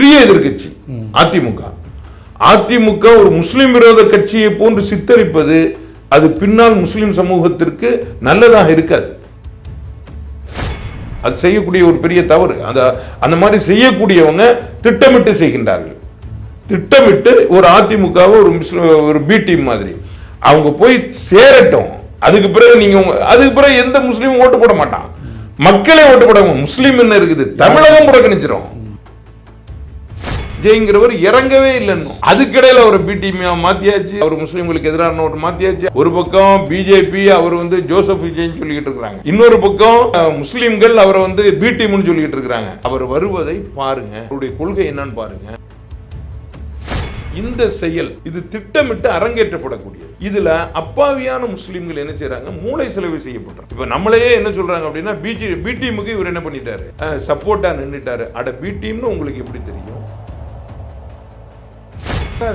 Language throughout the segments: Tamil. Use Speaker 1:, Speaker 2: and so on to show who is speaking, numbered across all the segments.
Speaker 1: மிகப்பெரிய எதிர்கட்சி அதிமுக. அதிமுக ஒரு முஸ்லிம் விரோத கட்சியை போன்று சித்தரிப்பது அது பின்னால் முஸ்லிம் சமூகத்திற்கு நல்லதாக இருக்காது. அது செய்யக்கூடிய ஒரு பெரிய தவறு. அந்த அந்த மாதிரி செய்யக்கூடியவங்க திட்டமிட்டு செய்கின்றார்கள். திட்டமிட்டு ஒரு அதிமுகவை ஒரு முஸ்லிம் ஒரு பி டீம் மாதிரி. அவங்க போய் சேரட்டும். அதுக்கு பிறகு நீங்க உங்க- அதுக்கு பிறகு எந்த முஸ்லீமும் ஓட்டு போட மாட்டான். மக்களே ஓட்டு போட முஸ்லீம் என்ன இருக்குது? தமிழகம் புறக்கணிச்சிடும் ஜெயங்கிறவர் இறங்கவே இல்லைன்னு. அதுக்கிடையில அவர் பிடிஎம் மாத்தியாச்சு. அவர் முஸ்லீம்களுக்கு எதிரான ஒரு மாத்தியாச்சு. ஒரு பக்கம் பிஜேபி அவர் வந்து ஜோசப் விஜய்னு சொல்லிக்கிட்டு இருக்கிறாங்க. இன்னொரு பக்கம் முஸ்லீம்கள் அவரை வந்து பிடிஎம்னு சொல்லிக்கிட்டு இருக்கிறாங்க. அவர் வருவதை பாருங்க. அவருடைய கொள்கை என்னன்னு பாருங்க. இந்த செயல் இது திட்டமிட்டு அரங்கேற்றப்படக்கூடியது. இதுல அப்பாவியான முஸ்லீம்கள் என்ன செய்யறாங்க மூளை செலவு செய்யப்படுறாங்க இப்ப நம்மளையே என்ன சொல்றாங்க அப்படின்னா பிஜே பி டீமுக்கு இவர் என்ன பண்ணிட்டாரு? சப்போர்ட்டா நின்றுட்டாரு அட பி டீம்னு உங்களுக்கு எப்படி தெரியும்?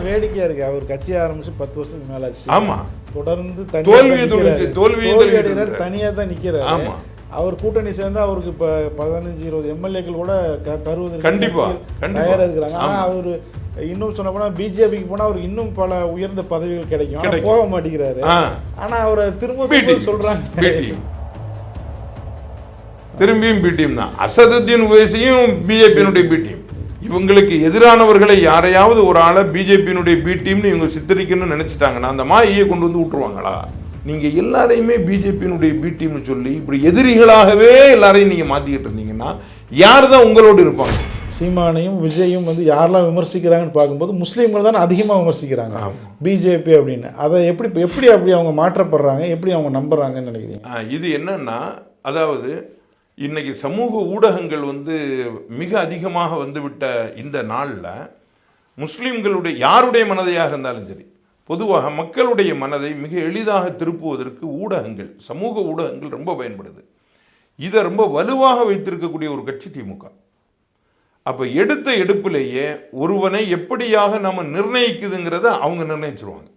Speaker 2: வேடிக்கையா இருக்கு அவர் கட்சி ஆரம்பிச்சு பத்து வருஷத்துக்கு மேல ஆச்சு
Speaker 1: ஆமா
Speaker 2: தொடர்ந்து
Speaker 1: தோல்வியை. தோல்வியை
Speaker 2: தோல்வி
Speaker 1: தொழில்
Speaker 2: அடைகிறார்,
Speaker 1: இருக்கிறார்.
Speaker 2: தனியா தான் நிக்கிறாரு
Speaker 1: ஆமா.
Speaker 2: அவர் கூட்டணி சேர்ந்தா அவருக்கு இப்ப பதினஞ்சு இருபது எம்எல்ஏக்கள் கூட க- தருவதற்கு
Speaker 1: கண்டிப்பா,
Speaker 2: கட்சியில்
Speaker 1: கண்டிப்பா.
Speaker 2: தயாரா இருக்கிறாங்க ஆனா
Speaker 1: ஆமா.
Speaker 2: அவரு இன்னும் சொன்ன போனா பிஜேபிக்கு போனா அவருக்கு இன்னும் பல உயர்ந்த பதவிகள் கிடைக்கும் ஆனா
Speaker 1: கிடைக்கும்.
Speaker 2: போக மாட்டேங்கிறாரு
Speaker 1: ஆ.
Speaker 2: ஆனா அவரை திரும்ப
Speaker 1: டீம் திரும்பியும் பி டீம் தான் அசதுத்தீன் உவேசியும் பிஜேபியினுடைய பி டீம் இவங்களுக்கு எதிரானவர்களை யாரையாவது ஒரு ஆளை பிஜேபியினுடைய பி டீம்னு இவங்க சித்தரிக்கணும்னு நினைச்சிட்டாங்கன்னா அந்த மாயையை கொண்டு வந்து விட்டுருவாங்களா நீங்க எல்லாரையுமே பிஜேபியினுடைய பி டீம்னு சொல்லி இப்படி எதிரிகளாகவே எல்லாரையும் நீங்க மாத்திக்கிட்டு இருந்தீங்கன்னா யார் தான் உங்களோடு இருப்பாங்க?
Speaker 2: சீமானையும் விஜயும் வந்து யாரெல்லாம் விமர்சிக்கிறாங்கன்னு பார்க்கும்போது முஸ்லீம்கள் தான் அதிகமாக விமர்சிக்கிறாங்க. பிஜேபி அப்படின்னு. அதை எப்படி எப்படி அப்படி அவங்க மாற்றப்படுறாங்க? எப்படி அவங்க நம்புறாங்கன்னு நினைக்கிறீங்க?
Speaker 1: இது என்னன்னா அதாவது இன்றைக்கி சமூக ஊடகங்கள் வந்து மிக அதிகமாக வந்துவிட்ட இந்த நாளில் முஸ்லீம்களுடைய யாருடைய மனதையாக இருந்தாலும் சரி பொதுவாக மக்களுடைய மனதை மிக எளிதாக திருப்புவதற்கு ஊடகங்கள் சமூக ஊடகங்கள் ரொம்ப பயன்படுது. இதை ரொம்ப வலுவாக வைத்திருக்கக்கூடிய ஒரு கட்சி திமுக. அப்போ எடுத்த எடுப்பிலேயே ஒருவனை எப்படியாக நம்ம நிர்ணயிக்குதுங்கிறத அவங்க நிர்ணயிச்சிருவாங்க.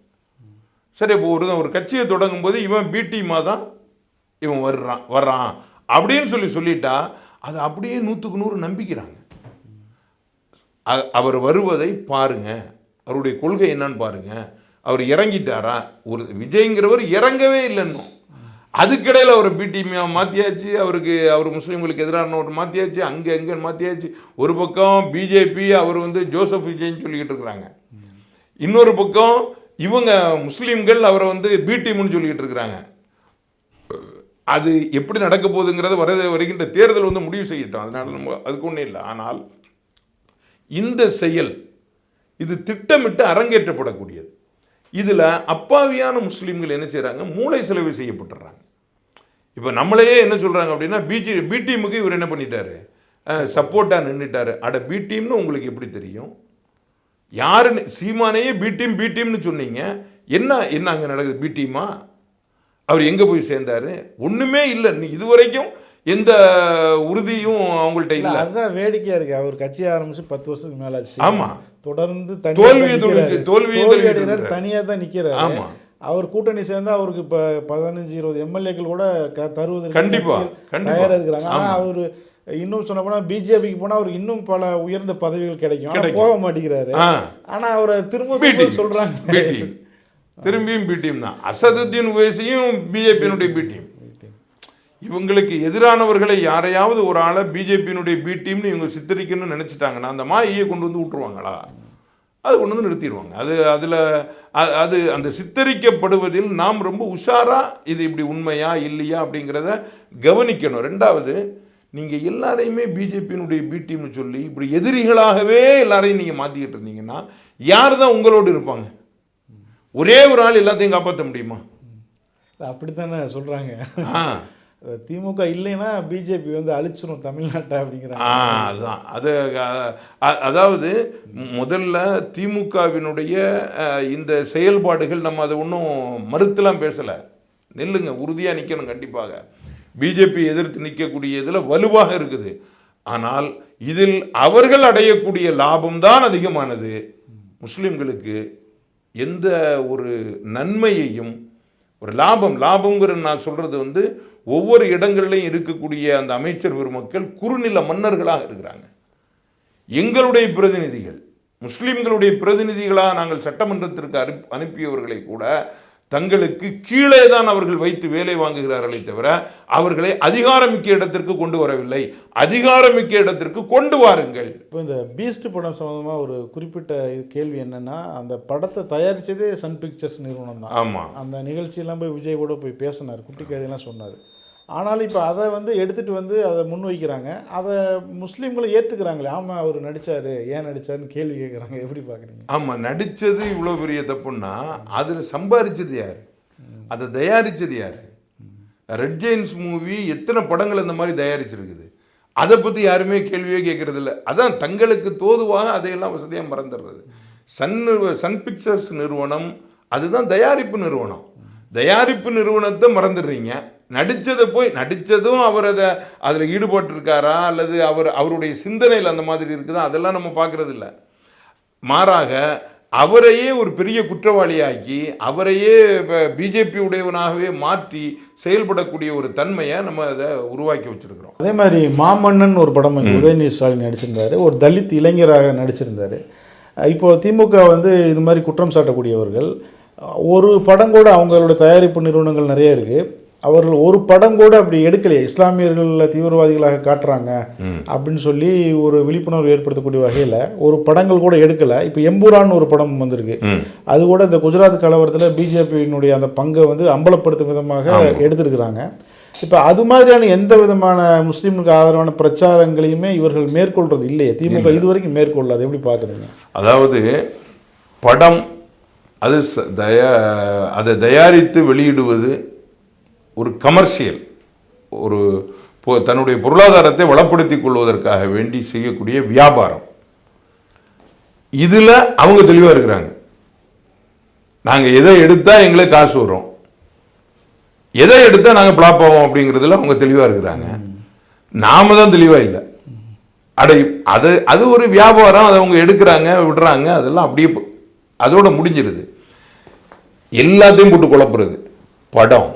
Speaker 1: சரி இப்போ ஒரு ஒரு கட்சியை தொடங்கும் போது இவன் பிடிமா தான் இவன் வர்றான் வர்றான். அப்படின்னு சொல்லி சொல்லிட்டா அது அப்படியே நூற்றுக்கு நூறு நம்பிக்கிறாங்க. அவர் வருவதை பாருங்க. அவருடைய கொள்கை என்னன்னு பாருங்க. அவர் இறங்கிட்டாரா? ஒரு விஜய்ங்கிறவர் இறங்கவே இல்லைன்னு. அதுக்கிடையில் அவர் பிடிமியா மாற்றியாச்சு அவருக்கு அவர் முஸ்லீம்களுக்கு எதிரான ஒரு மாற்றியாச்சு அங்கே எங்கே மாற்றியாச்சு ஒரு பக்கம் பிஜேபி அவர் வந்து ஜோசப் விஜய்ன்னு சொல்லிக்கிட்டு இருக்கிறாங்க. இன்னொரு பக்கம் இவங்க முஸ்லீம்கள் அவரை வந்து பி டீம்னு சொல்லிக்கிட்டு இருக்கிறாங்க. அது எப்படி நடக்க போகுதுங்கிறத வர வருகின்ற தேர்தல் வந்து முடிவு செய்யட்டும். அதனால் நம்ம அதுக்கு ஒன்றும் இல்லை. ஆனால் இந்த செயல் இது திட்டமிட்டு அரங்கேற்றப்படக்கூடியது. இதில் அப்பாவியான முஸ்லீம்கள் என்ன செய்கிறாங்க மூளை செலவு செய்யப்பட்டுறாங்க. இப்போ நம்மளையே என்ன சொல்கிறாங்க அப்படின்னா பிஜி பி டீமுக்கு இவர் என்ன பண்ணிட்டாரு? சப்போர்ட்டாக நின்றுட்டாரு அட பி டீம்னு உங்களுக்கு எப்படி தெரியும்? யாருன்னு சீமானையே பி டீம் பி டீம்னு சொன்னீங்க. என்ன என்ன அங்கே நடக்குது? பி டீமா? அவர் எங்கே போய் சேர்ந்தாரு ஒன்றுமே இல்லை நீ இதுவரைக்கும் எந்த உறுதியும் அவங்கள்ட்ட
Speaker 2: இல்ல, அதுதான் வேடிக்கையா இருக்கு அவர் கட்சி ஆரம்பிச்சு பத்து வருஷத்துக்கு மேல ஆச்சு
Speaker 1: ஆமா.
Speaker 2: தொடர்ந்து
Speaker 1: தோல்வியை. தோல்வியை
Speaker 2: தோல்வி
Speaker 1: தொழில்
Speaker 2: அடைகிறார்,
Speaker 1: இருக்கிறார்.
Speaker 2: தனியா தான் நிக்கிறாரு
Speaker 1: ஆமா.
Speaker 2: அவர் கூட்டணி சேர்ந்தா அவருக்கு இப்ப பதினஞ்சு இருபது எம்எல்ஏக்கள் கூட க- தருவதற்கு
Speaker 1: கண்டிப்பா,
Speaker 2: கட்சியில்
Speaker 1: கண்டிப்பா.
Speaker 2: தயாரா இருக்கிறாங்க ஆனா
Speaker 1: ஆமா.
Speaker 2: அவரு இன்னும் சொன்ன போனா பிஜேபிக்கு போனா அவருக்கு இன்னும் பல உயர்ந்த பதவிகள் கிடைக்கும். போக மாட்டேங்கிறாரு
Speaker 1: ஆ
Speaker 2: ஆனா அவரை திரும்ப
Speaker 1: பி திரும்பியும் பி டீம் தான். அசதுத்தீன் உவேசியும் பிஜேபியினுடைய பி டீம் இவங்களுக்கு எதிரானவர்களை யாரையாவது ஒரு ஆளை பிஜேபியினுடைய பி டீம்னு இவங்க சித்தரிக்கணும்னு நினைச்சிட்டாங்கன்னா அந்த மாயையை கொண்டு வந்து விட்டுருவாங்களா அது கொண்டு வந்து நிறுத்திடுவாங்க. அது அதில் அது அந்த சித்தரிக்கப்படுவதில் நாம் ரொம்ப உஷாராக இது இப்படி உண்மையா இல்லையா அப்படிங்கிறத கவனிக்கணும். ரெண்டாவது நீங்கள் எல்லாரையுமே பிஜேபியினுடைய பி டீம்னு சொல்லி இப்படி எதிரிகளாகவே எல்லாரையும் நீங்கள் மாற்றிக்கிட்டு இருந்தீங்கன்னா யார் தான் உங்களோடு இருப்பாங்க? ஒரே ஒரு ஆள் எல்லாத்தையும் காப்பாற்ற முடியுமா?
Speaker 2: அப்படித்தானே சொல்றாங்க.
Speaker 1: ஆ.
Speaker 2: திமுக இல்லைன்னா பிஜேபி வந்து அழிச்சிரும் தமிழ்நாட்டை அப்படிங்கிறாங்க.
Speaker 1: ஆ அதுதான். அது அதாவது முதல்ல திமுகவினுடைய இந்த செயல்பாடுகள் நம்ம அதை ஒன்றும் மறுத்துலாம் பேசலை. நில்லுங்க உறுதியாக நிற்கணும் கண்டிப்பாக. பிஜேபி எதிர்த்து நிற்கக்கூடிய இதில் வலுவாக இருக்குது. ஆனால் இதில் அவர்கள் அடையக்கூடிய லாபம் தான் அதிகமானது. முஸ்லிம்களுக்கு எந்த ஒரு நன்மையையும் ஒரு லாபம் லாபங்கிற நான் சொல்கிறது வந்து ஒவ்வொரு இடங்கள்லையும் இருக்கக்கூடிய அந்த அமைச்சர் பெருமக்கள் குறுநில மன்னர்களாக இருக்கிறாங்க. எங்களுடைய பிரதிநிதிகள் முஸ்லீம்களுடைய பிரதிநிதிகளாக நாங்கள் சட்டமன்றத்திற்கு அனுப் அனுப்பியவர்களை கூட தங்களுக்கு கீழே தான் அவர்கள் வைத்து வேலை வாங்குகிறார்களே தவிர அவர்களை அதிகாரமிக்க இடத்திற்கு கொண்டு வரவில்லை. அதிகாரமிக்க இடத்திற்கு கொண்டு வாருங்கள்.
Speaker 2: இப்போ இந்த பீஸ்ட் படம் சம்மந்தமாக ஒரு குறிப்பிட்ட கேள்வி என்னன்னா அந்த படத்தை தயாரித்ததே சன் பிக்சர்ஸ் நிறுவனம் தான்.
Speaker 1: ஆமா.
Speaker 2: அந்த நிகழ்ச்சியெல்லாம் போய் விஜய் கூட போய் பேசினார். குட்டி கதையெல்லாம் சொன்னார். ஆனாலும் இப்போ அதை வந்து எடுத்துகிட்டு வந்து அதை முன்வைக்கிறாங்க. அதை முஸ்லீம்களும் ஏற்றுக்கிறாங்களே. ஆமாம் அவர் நடித்தார் ஏன் நடிச்சாருன்னு கேள்வி கேட்குறாங்க எப்படி பார்க்குறீங்க
Speaker 1: ஆமாம் நடித்தது இவ்வளோ பெரிய தப்புன்னா அதில் சம்பாரிச்சது யார்? அதை தயாரித்தது யார்? ரெட் ஜெயின்ஸ் மூவி எத்தனை படங்கள் இந்த மாதிரி தயாரிச்சிருக்குது? அதை பற்றி யாருமே கேள்வியே கேட்கறது இல்லை அதான் தங்களுக்கு தோதுவாக அதையெல்லாம் வசதியாக மறந்துடுறது. சன் சன் பிக்சர்ஸ் நிறுவனம் அதுதான் தயாரிப்பு நிறுவனம். தயாரிப்பு நிறுவனத்தை மறந்துடுறீங்க. நடிச்சதை போய் நடிச்சதும் அவர் அதை அதில் ஈடுபட்டிருக்காரா? அல்லது அவர் அவருடைய சிந்தனையில் அந்த மாதிரி இருக்குதா? அதெல்லாம் நம்ம பார்க்கறது இல்ல மாறாக அவரையே ஒரு பெரிய குற்றவாளியாக்கி அவரையே பிஜேபி உடையவனாகவே மாற்றி செயல்படக்கூடிய ஒரு தன்மையை நம்ம அதை உருவாக்கி வச்சிருக்கிறோம்.
Speaker 2: அதே மாதிரி மாமன்னன் ஒரு படம் உதயநிதி ஸ்டாலின் நடிச்சிருந்தாரு. ஒரு தலித் இளைஞராக நடிச்சிருந்தாரு. இப்போ திமுக வந்து இது மாதிரி குற்றம் சாட்டக்கூடியவர்கள். ஒரு படம் கூட அவங்களோட தயாரிப்பு நிறுவனங்கள் நிறைய இருக்கு. அவர்கள் ஒரு படம் கூட அப்படி எடுக்கலையே. இஸ்லாமியர்கள் தீவிரவாதிகளாக காட்டுறாங்க அப்படின்னு சொல்லி ஒரு விழிப்புணர்வு ஏற்படுத்தக்கூடிய வகையில் ஒரு படங்கள் கூட எடுக்கலை. இப்போ எம்புரான்னு ஒரு படம் வந்திருக்கு. அது கூட இந்த குஜராத் கலவரத்தில் பிஜேபியினுடைய அந்த பங்கை வந்து அம்பலப்படுத்தும் விதமாக எடுத்திருக்கிறாங்க. இப்போ அது மாதிரியான எந்த விதமான முஸ்லீமுக்கு ஆதரவான பிரச்சாரங்களையுமே இவர்கள் மேற்கொள்றது இல்லையே. திமுக இது வரைக்கும் மேற்கொள்ளல. அதை எப்படி பார்க்குறீங்க?
Speaker 1: அதாவது படம் அது தயா அதை தயாரித்து வெளியிடுவது ஒரு கமர்ஷியல் ஒரு தன்னுடைய பொருளாதாரத்தை வளப்படுத்திக் கொள்வதற்காக வேண்டி செய்யக்கூடிய வியாபாரம். இதில் அவங்க தெளிவாக இருக்கிறாங்க. நாங்கள் எதை எடுத்தால் எங்களுக்கு காசு வரும். எதை எடுத்தால் நாங்கள் பிளாப் ஆவோம் அப்படிங்கிறதுல அவங்க தெளிவாக இருக்கிறாங்க. நாம தான் தெளிவாக இல்லை. அட அது அது ஒரு வியாபாரம் அதை அவங்க எடுக்கிறாங்க விடுறாங்க அதெல்லாம் அப்படியே அதோட முடிஞ்சிருது. எல்லாத்தையும் போட்டு குழப்புறது. படம்.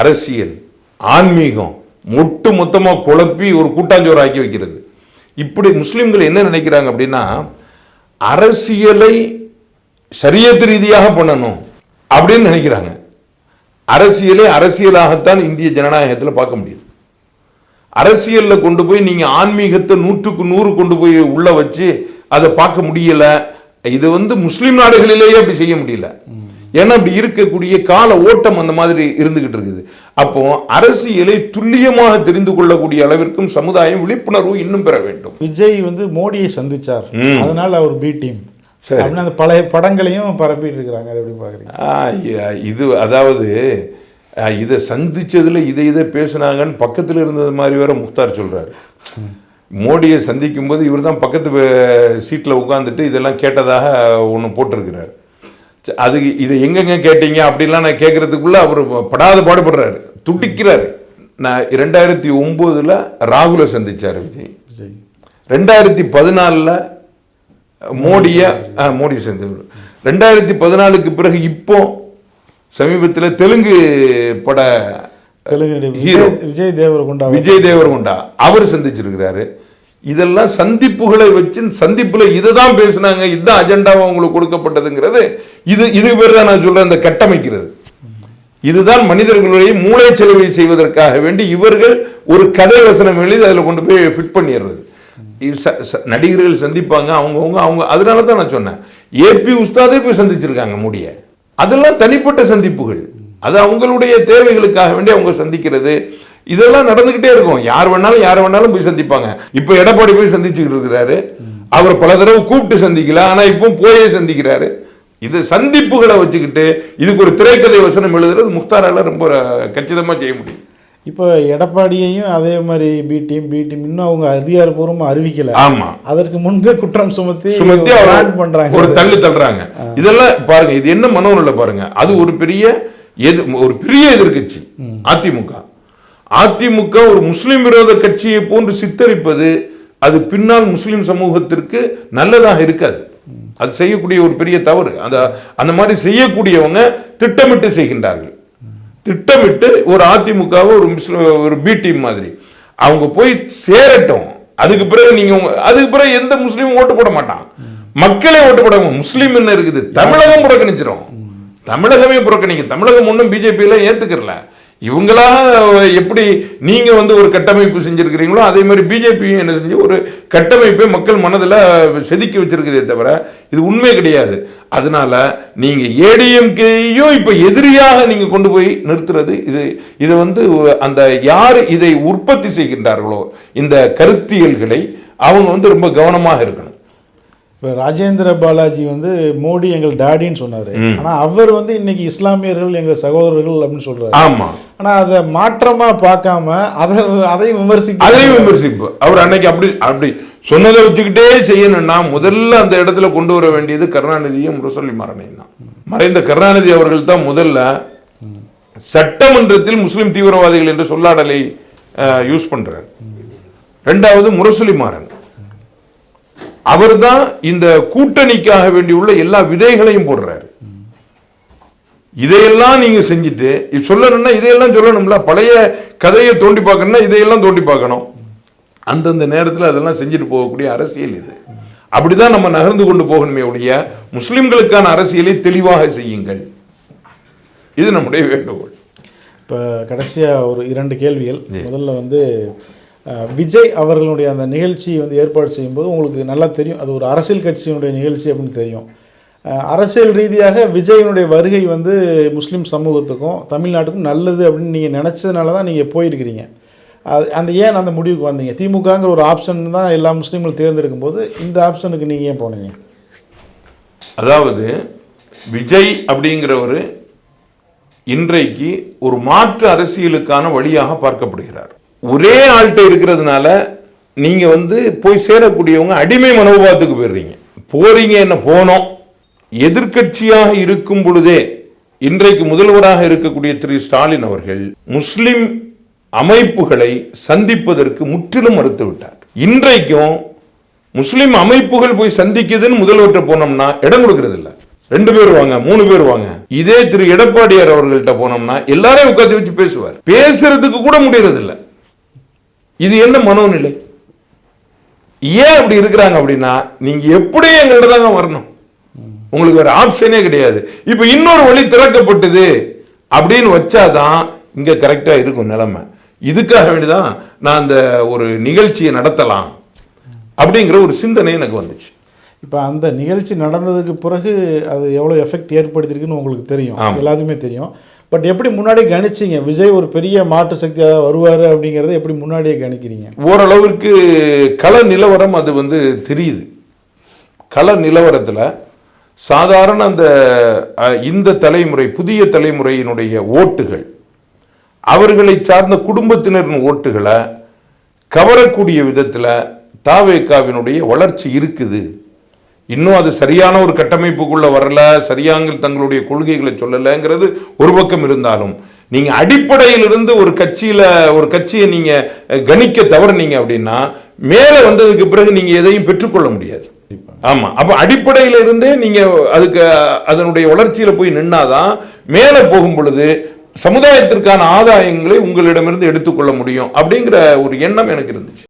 Speaker 1: அரசியல் ஆன்மீகம் மொட்டு மொத்தமாக குழப்பி ஒரு கூட்டாஞ்சோறு ஆக்கி வைக்கிறது. இப்படி முஸ்லீம்கள் என்ன நினைக்கிறாங்க அப்படின்னா அரசியலை சரியத்து ரீதியாக பண்ணணும் அப்படின்னு நினைக்கிறாங்க. அரசியலை அரசியலாகத்தான் இந்திய ஜனநாயகத்தில் பார்க்க முடியுது. அரசியலில் கொண்டு போய் நீங்கள் ஆன்மீகத்தை நூற்றுக்கு நூறு கொண்டு போய் உள்ள வச்சு அதை பார்க்க முடியல. இது வந்து முஸ்லீம் நாடுகளிலேயே அப்படி செய்ய முடியல. ஏன்னா அப்படி இருக்கக்கூடிய கால ஓட்டம் அந்த மாதிரி இருந்துகிட்டு இருக்குது. அப்போ அரசியலை துல்லியமாக தெரிந்து கொள்ளக்கூடிய அளவிற்கும் சமுதாயம் விழிப்புணர்வு இன்னும் பெற வேண்டும்.
Speaker 2: விஜய் வந்து மோடியை சந்திச்சார். அதனால அவர் பி டீம்
Speaker 1: சரி.
Speaker 2: அந்த பழைய படங்களையும் பரப்பிட்டு இருக்கிறாங்க. அதை எப்படி பார்க்குறீங்க
Speaker 1: இது அதாவது இதை சந்திச்சதுல இதை இதை பேசுனாங்கன்னு பக்கத்தில் இருந்தது மாதிரி வேற முக்தார் சொல்றாரு. மோடியை சந்திக்கும் போது இவர் தான் பக்கத்து சீட்டில் உட்காந்துட்டு இதெல்லாம் கேட்டதாக ஒன்று போட்டிருக்கிறார். அது இதை எங்கெங்க கேட்டீங்க அப்படிலாம் நான் கேட்கறதுக்குள்ள அவர் படாத பாடுபடுறாரு. துடிக்கிறாரு. நான் ரெண்டாயிரத்தி ஒம்போதுல ராகுலை சந்திச்சார் விஜய். ரெண்டாயிரத்தி பதினாலில் மோடியை மோடி சேர்ந்தவர் ரெண்டாயிரத்தி பதினாலுக்கு பிறகு இப்போ சமீபத்தில் தெலுங்கு பட Hero.
Speaker 2: விஜய் விஜய் தேவரகுண்டா.
Speaker 1: விஜய் தேவரகுண்டா. அவர் சந்திச்சிருக்கிறாரு. இதெல்லாம் சந்திப்புகளை வச்சு சந்திப்புல இதுதான் பேசுனாங்க இதுதான் அஜெண்டாவா அவங்களுக்கு கொடுக்கப்பட்டதுங்கிறது இது இது பேர் தான் நான் சொல்றேன் இந்த கட்டமைக்கிறது. இதுதான் மனிதர்களுடைய மூளை செலவை செய்வதற்காக வேண்டி இவர்கள் ஒரு கதை வசனம் எழுதி அதில் கொண்டு போய் ஃபிட் பண்ணிடுறது. ச- நடிகர்கள் சந்திப்பாங்க அவங்கவுங்க அவங்க அதனால தான் நான் சொன்னேன். ஏபி உஸ்தாதே போய் சந்திச்சிருக்காங்க முடிய. அதெல்லாம் தனிப்பட்ட சந்திப்புகள். அது அவங்களுடைய தேவைகளுக்காக வேண்டி அவங்க சந்திக்கிறது. இதெல்லாம் நடந்துகிட்டே இருக்கும். யார் வேணாலும் யார் வேணாலும் போய் சந்திப்பாங்க. இப்போ எடப்பாடி போய் சந்திச்சுக்கிட்டு இருக்கிறாரு. அவர் பல தடவை கூப்பிட்டு சந்திக்கல. ஆனா இப்போ போயே சந்திக்கிறாரு. இது சந்திப்புகளை வச்சுக்கிட்டு இதுக்கு ஒரு திரைக்கதை வசனம் எழுதுறது முக்தாரால ரொம்ப கச்சிதமா செய்ய முடியும்.
Speaker 2: இப்போ எடப்பாடியையும் அதே மாதிரி பி டீம் பி டீம் இன்னும் அவங்க அதிகாரப்பூர்வமா அறிவிக்கல.
Speaker 1: ஆமா.
Speaker 2: அதற்கு முன்பே குற்றம் சுமத்தி
Speaker 1: சுமத்தி அவர்
Speaker 2: பண்றாங்க.
Speaker 1: ஒரு தள்ளு தள்ளுறாங்க. இதெல்லாம் பாருங்க. இது என்ன மனோநிலை பாருங்க. அது ஒரு பெரிய எது ஒரு பெரிய எதிர்க்கட்சி அதிமுக. அதிமுக ஒரு முஸ்லிம் விரோத கட்சியை போன்று சித்தரிப்பது அது பின்னால் முஸ்லிம் சமூகத்திற்கு நல்லதாக இருக்காது. அது செய்யக்கூடிய ஒரு பெரிய தவறு. அந்த அந்த மாதிரி செய்யக்கூடியவங்க திட்டமிட்டு செய்கின்றார்கள். திட்டமிட்டு ஒரு அதிமுகவை ஒரு முஸ்லிம் ஒரு பி டீம் மாதிரி. அவங்க போய் சேரட்டும். அதுக்கு பிறகு நீங்க உங்க- அதுக்கு பிறகு எந்த முஸ்லீமும் ஓட்டு போட மாட்டான் மக்களே ஓட்டு போடுவாங்க முஸ்லீம் என்ன இருக்குது? தமிழகம் புறக்கணிச்சிரும். தமிழகமே புறக்கணிக்க தமிழகம் ஒன்றும் பிஜேபியில ஏத்துக்கிறல. இவங்களாக எப்படி நீங்கள் வந்து ஒரு கட்டமைப்பு செஞ்சுருக்கிறீங்களோ அதே மாதிரி பிஜேபியும் என்ன செஞ்சு ஒரு கட்டமைப்பை மக்கள் மனதில் செதுக்கி வச்சுருக்குதே தவிர இது உண்மை கிடையாது. அதனால நீங்கள் ஏடிஎம்கேயும் இப்போ எதிரியாக நீங்கள் கொண்டு போய் நிறுத்துறது இது இதை வந்து அந்த யார் இதை உற்பத்தி செய்கின்றார்களோ இந்த கருத்தியல்களை அவங்க வந்து ரொம்ப கவனமாக இருக்கணும்.
Speaker 2: இப்போ ராஜேந்திர பாலாஜி வந்து மோடி எங்கள் டாடின்னு சொன்னாரு. ஆனா அவர் வந்து இன்னைக்கு இஸ்லாமியர்கள் எங்கள் சகோதரர்கள் அப்படின்னு சொல்றாரு.
Speaker 1: ஆமா.
Speaker 2: ஆனா அதை மாற்றமா பார்க்காம அதை அதையும் விமர்சிக்க
Speaker 1: அதையும் விமர்சிப்பு. அவர் அன்னைக்கு அப்படி அப்படி சொன்னதை வச்சுக்கிட்டே செய்யணும்னா முதல்ல அந்த இடத்துல கொண்டு வர வேண்டியது கருணாநிதியும் முரசொலி மாறனையும் தான். மறைந்த கருணாநிதி அவர்கள் தான் முதல்ல சட்டமன்றத்தில் முஸ்லிம் தீவிரவாதிகள் என்ற சொல்லாடலை யூஸ் பண்றார். ரெண்டாவது முரசொலி மாறன். அவர்தான் இந்த கூட்டணிக்காக வேண்டியுள்ள எல்லா விதைகளையும் போடுறாரு. இதையெல்லாம் நீங்க செஞ்சுட்டு சொல்லணும்னா இதையெல்லாம் சொல்லணும்ல பழைய கதையை தோண்டி பார்க்கணும்னா இதையெல்லாம் தோண்டி பார்க்கணும். அந்தந்த நேரத்தில் அதெல்லாம் செஞ்சுட்டு போகக்கூடிய அரசியல் இது. அப்படிதான் நம்ம நகர்ந்து கொண்டு போகணுமே ஒழிய முஸ்லிம்களுக்கான அரசியலை தெளிவாக செய்யுங்கள். இது நம்முடைய வேண்டுகோள்.
Speaker 2: இப்போ கடைசியாக ஒரு இரண்டு கேள்விகள். முதல்ல வந்து விஜய் அவர்களுடைய அந்த நிகழ்ச்சி வந்து ஏற்பாடு செய்யும்போது உங்களுக்கு நல்லா தெரியும். அது ஒரு அரசியல் கட்சியினுடைய நிகழ்ச்சி அப்படின்னு தெரியும். அரசியல் ரீதியாக விஜயினுடைய வருகை வந்து முஸ்லீம் சமூகத்துக்கும் தமிழ்நாட்டுக்கும் நல்லது அப்படின்னு நீங்கள் நினச்சதுனால தான் நீங்கள் போயிருக்கிறீங்க. அது அந்த ஏன் அந்த முடிவுக்கு வந்தீங்க? திமுகங்கிற ஒரு ஆப்ஷன் தான் எல்லா முஸ்லீம்களும் தேர்ந்தெடுக்கும் போது இந்த ஆப்ஷனுக்கு நீங்கள் ஏன் போனீங்க?
Speaker 1: அதாவது விஜய் அப்படிங்கிறவர் இன்றைக்கு ஒரு மாற்று அரசியலுக்கான வழியாக பார்க்கப்படுகிறார். ஒரே ஆள்கிட்ட இருக்கிறதுனால நீங்கள் வந்து போய் சேரக்கூடியவங்க அடிமை மனோபாவத்துக்கு போயிடுறீங்க. போறீங்க என்ன போனோம். எதிர்க்கட்சியாக இருக்கும் பொழுதே இன்றைக்கு முதல்வராக இருக்கக்கூடிய திரு ஸ்டாலின் அவர்கள் முஸ்லிம் அமைப்புகளை சந்திப்பதற்கு முற்றிலும் மறுத்துவிட்டார். இன்றைக்கும் முஸ்லிம் அமைப்புகள் போய் சந்திக்குதுன்னு முதல்வர்கிட்ட போனோம்னா இடம் கொடுக்கறது இல்ல. ரெண்டு பேர் வாங்க மூணு பேர் வாங்க. இதே திரு எடப்பாடியார் அவர்கள்ட்ட போனோம்னா எல்லாரையும் உட்காந்து வச்சு பேசுவார். பேசுறதுக்கு கூட முடியறது இல்லை இது என்ன மனோநிலை? ஏன் அப்படி இருக்கிறாங்க அப்படின்னா நீங்க எப்படியும் எங்கள்ட்ட தாங்க வரணும்? உங்களுக்கு வேற ஆப்ஷனே கிடையாது. இப்ப இன்னொரு வழி திறக்கப்பட்டது அப்படின்னு வச்சாதான் இங்க கரெக்டா இருக்கும் நிலைமை. இதுக்காக வேண்டிதான் நான் அந்த ஒரு நிகழ்ச்சியை நடத்தலாம் அப்படிங்கிற ஒரு சிந்தனை எனக்கு வந்துச்சு.
Speaker 2: இப்போ அந்த நிகழ்ச்சி நடந்ததுக்கு பிறகு அது எவ்வளோ எஃபெக்ட் ஏற்படுத்திருக்குன்னு உங்களுக்கு தெரியும். எல்லாத்துக்குமே தெரியும். பட் எப்படி முன்னாடி கணிச்சிங்க? விஜய் ஒரு பெரிய மாற்று சக்தியாக வருவார் அப்படிங்கிறத எப்படி முன்னாடியே கணிக்கிறீங்க?
Speaker 1: ஓரளவிற்கு கள நிலவரம் அது வந்து தெரியுது. கள நிலவரத்தில் சாதாரண அந்த இந்த தலைமுறை புதிய தலைமுறையினுடைய ஓட்டுகள் அவர்களை சார்ந்த குடும்பத்தினரின் ஓட்டுகளை கவரக்கூடிய விதத்தில் தாவேக்காவினுடைய வளர்ச்சி இருக்குது. இன்னும் அது சரியான ஒரு கட்டமைப்புக்குள்ள வரல சரியாக தங்களுடைய கொள்கைகளை சொல்லலைங்கிறது ஒரு பக்கம் இருந்தாலும் நீங்க அடிப்படையிலிருந்து ஒரு கட்சியில ஒரு கட்சியை நீங்க கணிக்க தவறுனீங்க அப்படின்னா மேலே வந்ததுக்கு பிறகு நீங்க எதையும் பெற்றுக்கொள்ள முடியாது. ஆமா அப்ப அடிப்படையில இருந்தே நீங்க அதுக்கு அதனுடைய வளர்ச்சியில போய் நின்னாதான் மேலே போகும் பொழுது சமுதாயத்திற்கான ஆதாயங்களை உங்களிடமிருந்து எடுத்துக்கொள்ள முடியும் அப்படிங்கிற ஒரு எண்ணம் எனக்கு இருந்துச்சு.